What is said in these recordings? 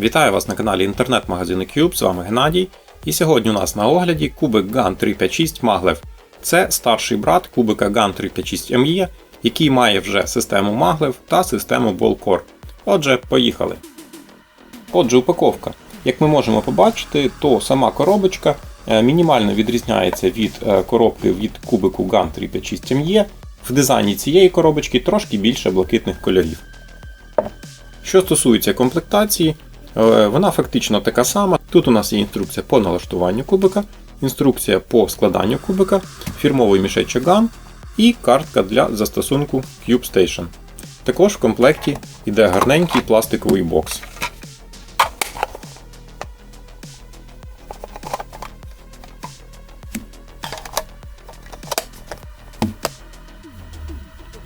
Вітаю вас на каналі інтернет-магазину Cube, з вами Геннадій. І сьогодні у нас на огляді кубик GAN 356 Maglev. Це старший брат кубика GAN 356 ME, який має вже систему Maglev та систему Ballcore. Отже, поїхали. Отже, упаковка. Як ми можемо побачити, то сама коробочка е, мінімально відрізняється від е, коробки від кубику GAN 356 ME. В дизайні цієї коробочки трошки більше блакитних кольорів. Що стосується комплектації, вона фактично така сама. Тут у нас є інструкція по налаштуванню кубика, інструкція по складанню кубика, фірмовий мішечок GAN і картка для застосунку Cube Station. Також в комплекті йде гарненький пластиковий бокс.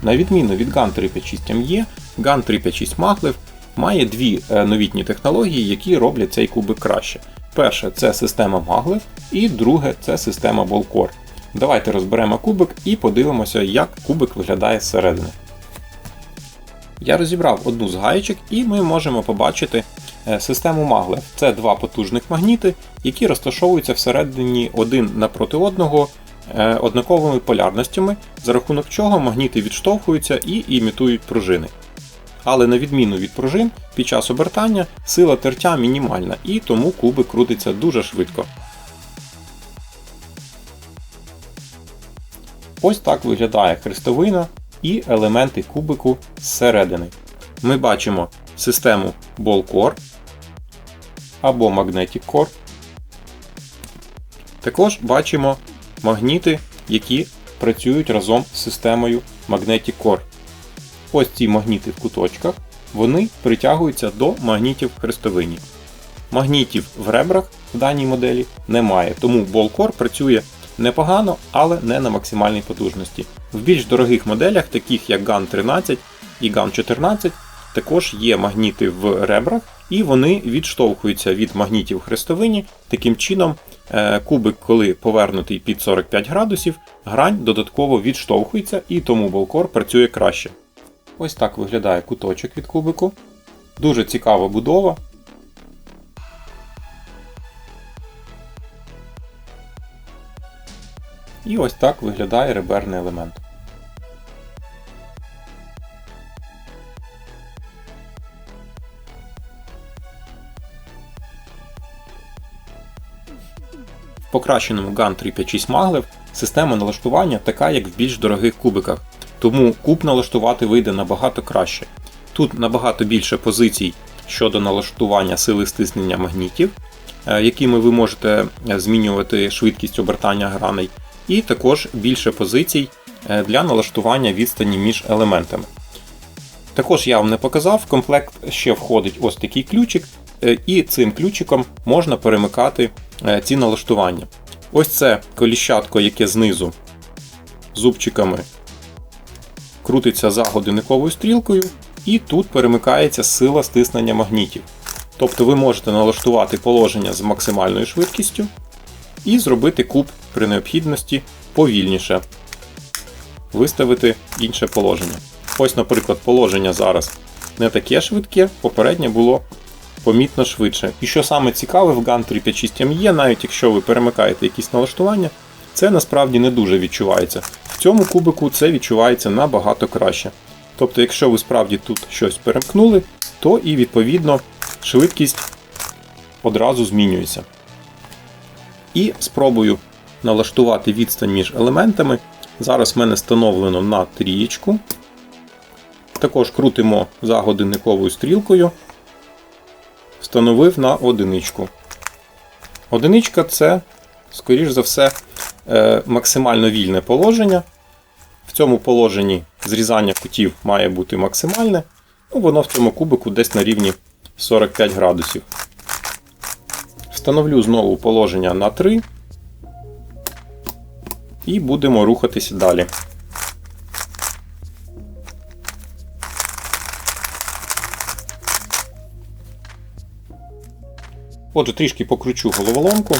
На відміну від GAN 356 ME, GAN 356 Maglev має дві е, новітні технології, які роблять цей кубик краще. Перше це система Maglev, і друге це система Ballcore. Давайте розберемо кубик і подивимося, як кубик виглядає зсередини. Я розібрав одну з гаєчок і ми можемо побачити е, систему Maglev. Це два потужних магніти, які розташовуються всередині один напроти одного е, однаковими полярностями, за рахунок чого магніти відштовхуються і імітують пружини. Але на відміну від пружин, під час обертання сила тертя мінімальна і тому кубик крутиться дуже швидко. Ось так виглядає хрестовина і елементи кубику зсередини. Ми бачимо систему Ball Core або Magnetic Core. Також бачимо магніти, які працюють разом з системою Magnetic Core. Ось ці магніти в куточках, вони притягуються до магнітів в хрестовині. Магнітів в ребрах в даній моделі немає, тому Ballcore працює непогано, але не на максимальній потужності. В більш дорогих моделях, таких як GAN 13 і GAN 14, також є магніти в ребрах, і вони відштовхуються від магнітів в хрестовині. Таким чином, е, кубик, коли повернутий під 45 градусів, грань додатково відштовхується і тому Ballcore працює краще. Ось так виглядає куточок від кубику. Дуже цікава будова. І ось так виглядає реберний елемент. В покращеному GAN 356 Maglev система налаштування така, як в більш дорогих кубиках, тому куб налаштувати вийде набагато краще. Тут набагато більше позицій щодо налаштування сили стиснення магнітів, е, якими ви можете е, змінювати швидкість обертання граней, і також більше позицій е, для налаштування відстані між елементами. Також я вам не показав, в комплект ще входить ось такий ключик, і цим ключиком можна перемикати ці налаштування. Ось це коліщатко, яке знизу зубчиками крутиться за годинниковою стрілкою, і тут перемикається сила стиснення магнітів. Тобто ви можете налаштувати положення з максимальною швидкістю і зробити куб при необхідності повільніше, виставити інше положення. Ось, наприклад, положення зараз не таке швидке, попереднє було помітно швидше. І що саме цікаве, в GAN 356 ME, навіть якщо ви перемикаєте якісь налаштування, це насправді не дуже відчувається. В цьому кубику це відчувається набагато краще. Тобто, якщо ви справді тут щось перемкнули, то і відповідно швидкість одразу змінюється. І спробую налаштувати відстань між елементами. Зараз в мене встановлено на трієчку. Також крутимо за годинниковою стрілкою, встановив на одиничку. Одиничка це, скоріш за все, максимально вільне положення. В цьому положенні зрізання кутів має бути максимальне. Ну, Воно в цьому кубику десь на рівні 45 градусів. Встановлю знову положення на 3 і будемо рухатися далі. Отже, трішки покручу головоломку.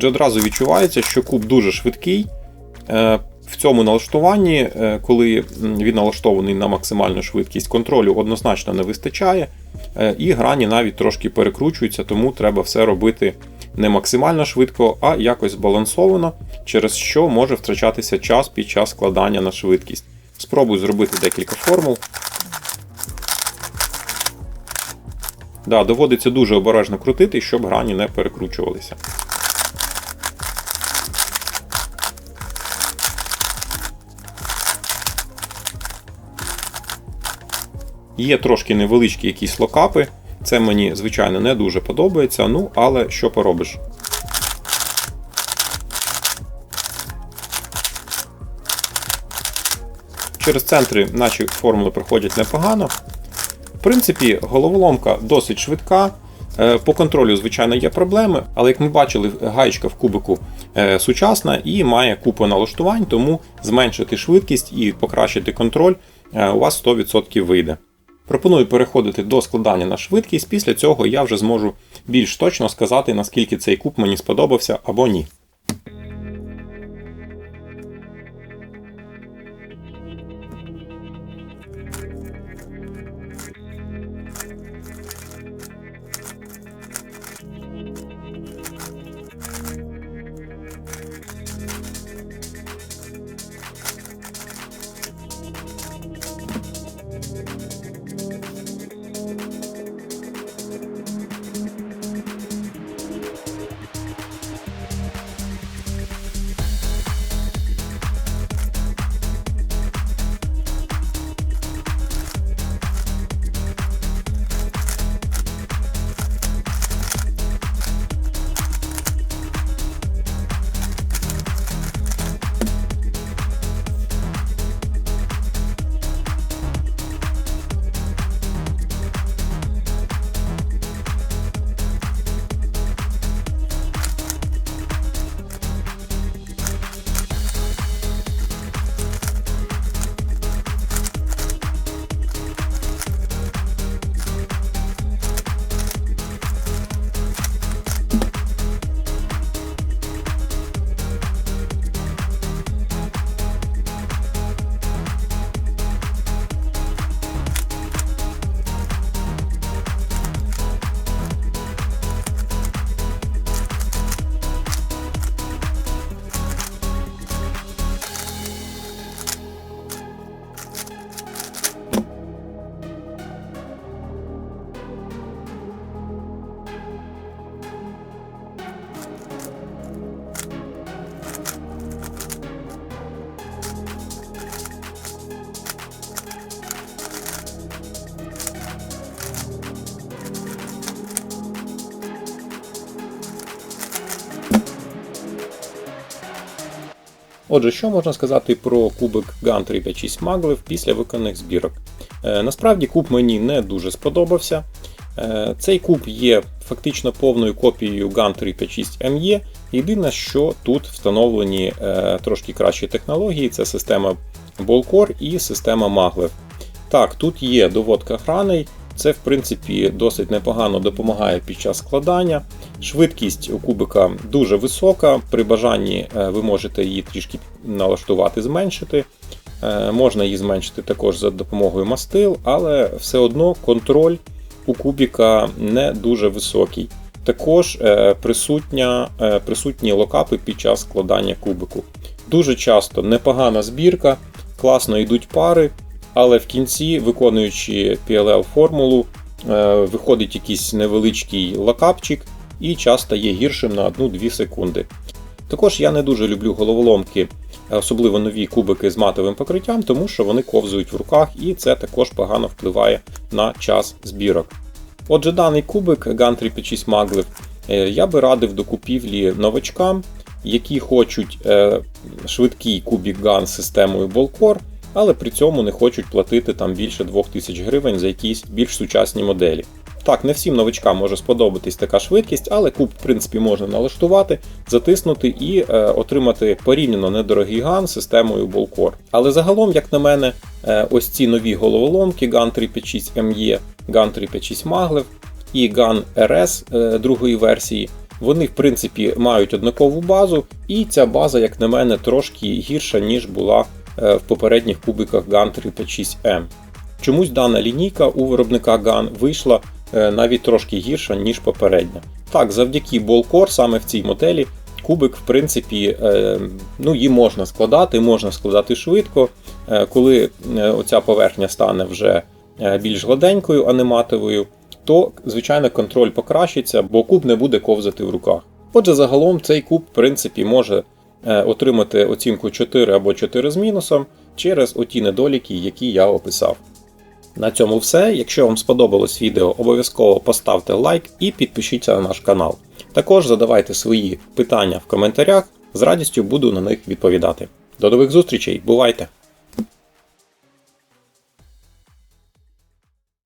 Отже, одразу відчувається, що куб дуже швидкий. Е, В цьому налаштуванні, е, коли він налаштований на максимальну швидкість, контролю однозначно не вистачає, е, і грані навіть трошки перекручуються, тому треба все робити не максимально швидко, а якось збалансовано, через що може втрачатися час під час складання на швидкість. Спробуй зробити декілька формул. Да, доводиться дуже обережно крутити, щоб грані не перекручувалися. Є трошки невеличкі якісь локапи. Це мені, звичайно, не дуже подобається, ну але що поробиш. Через центри наші формули проходять непогано. В принципі, головоломка досить швидка. Е, По контролю, звичайно, є проблеми, але як ми бачили, гаєчка в кубику е, сучасна і має купу налаштувань, тому зменшити швидкість і покращити контроль е, у вас 100% вийде. Пропоную переходити до складання на швидкість. Після цього я вже зможу більш точно сказати, наскільки цей куб мені сподобався або ні. Отже, що можна сказати про кубик GAN 356 Maglev після виконаних збірок? Е, насправді куб мені не дуже сподобався. Е, цей куб є фактично повною копією GAN 356 ME. Єдине, що тут встановлені е, трошки кращі технології, це система Ballcore і система Maglev. Так, тут є доводка граней, це в принципі досить непогано допомагає під час складання. Швидкість у кубика дуже висока. При бажанні е, ви можете її трішки налаштувати, зменшити. Е, Можна її зменшити також за допомогою мастил, але все одно контроль у кубіка не дуже високий. Також е, присутня, присутні локапи під час складання кубику. Дуже часто непогана збірка, класно йдуть пари, але в кінці, виконуючи PLL-формулу, е, виходить якийсь невеличкий локапчик і час стає гіршим на 1-2 секунди. Також я не дуже люблю головоломки, особливо нові кубики з матовим покриттям, тому що вони ковзують в руках, і це також погано впливає на час збірок. Отже, даний кубик GAN 356 Maglev е, я би радив до купівлі новачкам, які хочуть е, швидкий кубік GAN з системою Ballcore, але при цьому не хочуть платити там більше 2000 гривень за якісь більш сучасні моделі. Так, не всім новичкам може сподобатись така швидкість, але куб, в принципі, можна налаштувати, затиснути і е, отримати порівняно недорогий ган системою Ballcore. Але загалом, як на мене, е, ось ці нові головоломки GAN 356 ME, GAN 356 Maglev і GAN RS е, другої версії Вони, в принципі, мають однакову базу, і ця база, як на мене, трошки гірша, ніж була в попередніх кубиках GAN 356M. Чомусь дана лінійка у виробника GAN вийшла е, навіть трошки гірша, ніж попередня. Так, завдяки Ballcore саме в цій моделі кубик, в принципі, е, ну, її можна складати, можна складати швидко. Е, Коли е, оця поверхня стане вже е, більш гладенькою, а то, звичайно, контроль покращиться, бо куб не буде ковзати в руках. Отже, загалом цей куб, в принципі, може е, отримати оцінку 4 або 4 з мінусом через оті недоліки, які я описав. На цьому все. Якщо вам сподобалось відео, обов'язково поставте лайк і підпишіться на наш канал. Також задавайте свої питання в коментарях, з радістю буду на них відповідати. До нових зустрічей, бувайте!